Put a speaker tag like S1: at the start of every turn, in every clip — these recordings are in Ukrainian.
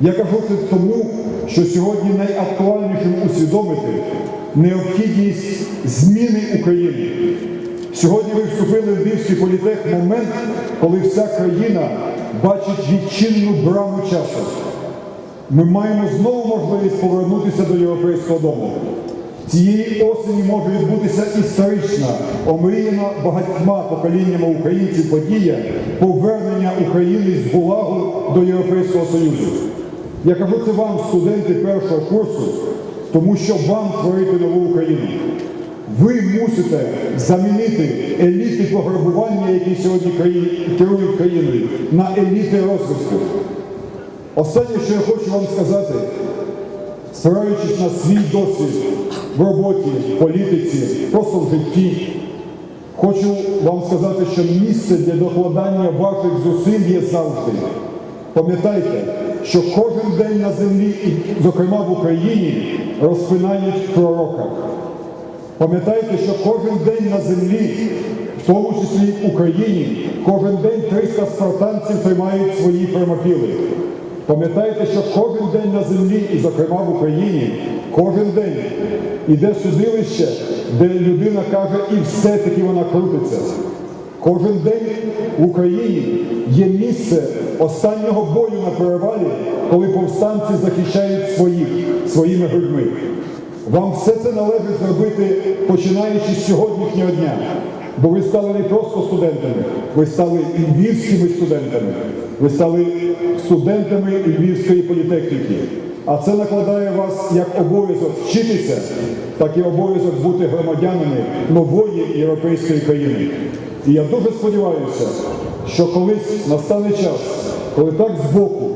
S1: Я кажу це тому, що сьогодні найактуальнішим усвідомити необхідність зміни України. Сьогодні ви вступили в Львівський політех момент, коли вся країна бачить відчинну браму часу. Ми маємо знову можливість повернутися до європейського дому. Цієї осені може відбутися історична, омріяна багатьма поколіннями українців подія повернення України з Гулагу до Європейського Союзу. Я кажу це вам, студенти першого курсу, тому що вам творити нову Україну. Ви мусите замінити еліти пограбування, які сьогодні керують країною, на еліти розвитку. Останнє, що я хочу вам сказати, спираючись на свій досвід в роботі, в політиці, просто в житті, хочу вам сказати, що місце для докладання ваших зусиль є завжди. Пам'ятайте, що кожен день на землі, і, зокрема в Україні, розпинають пророка. Пам'ятайте, що кожен день на землі, в тому числі в Україні, кожен день 300 спартанців тримають свої фермопіли. Пам'ятайте, що кожен день на землі, і зокрема в Україні, кожен день іде судилище, де людина каже, і все-таки вона крутиться. Кожен день в Україні є місце останнього бою на перевалі, коли повстанці захищають своїх своїми грудьми. Вам все це належить зробити, починаючи з сьогоднішнього дня. Бо ви стали не просто студентами, ви стали львівськими студентами, ви стали студентами Львівської політехніки. А це накладає вас як обов'язок вчитися, так і обов'язок бути громадянами нової європейської країни. І я дуже сподіваюся, що колись настане час, коли так збоку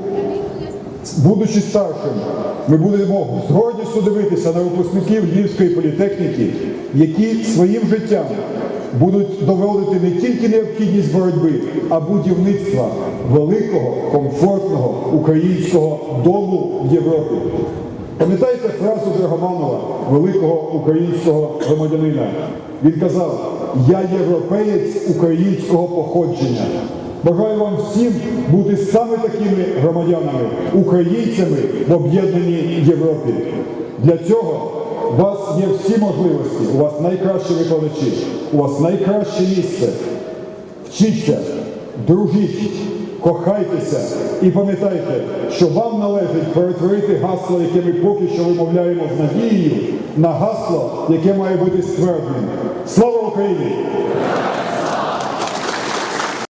S1: будучи старшим, ми будемо з гордістю дивитися на випускників Львівської політехніки, які своїм життям будуть доводити не тільки необхідність боротьби, а будівництва великого, комфортного українського дому в Європі. Пам'ятаєте фразу Драгоманова, великого українського громадянина? Він казав: Я європеєць українського походження. Бажаю вам всім бути саме такими громадянами, українцями в об'єднаній Європі. Для цього у вас є всі можливості, у вас найкращі викладачі, у вас найкраще місце. Вчіться, дружіть, кохайтеся і пам'ятайте, що вам належить перетворити гасло, яке ми поки що вимовляємо з надією, на гасло, яке має бути ствердним. Слава Україні!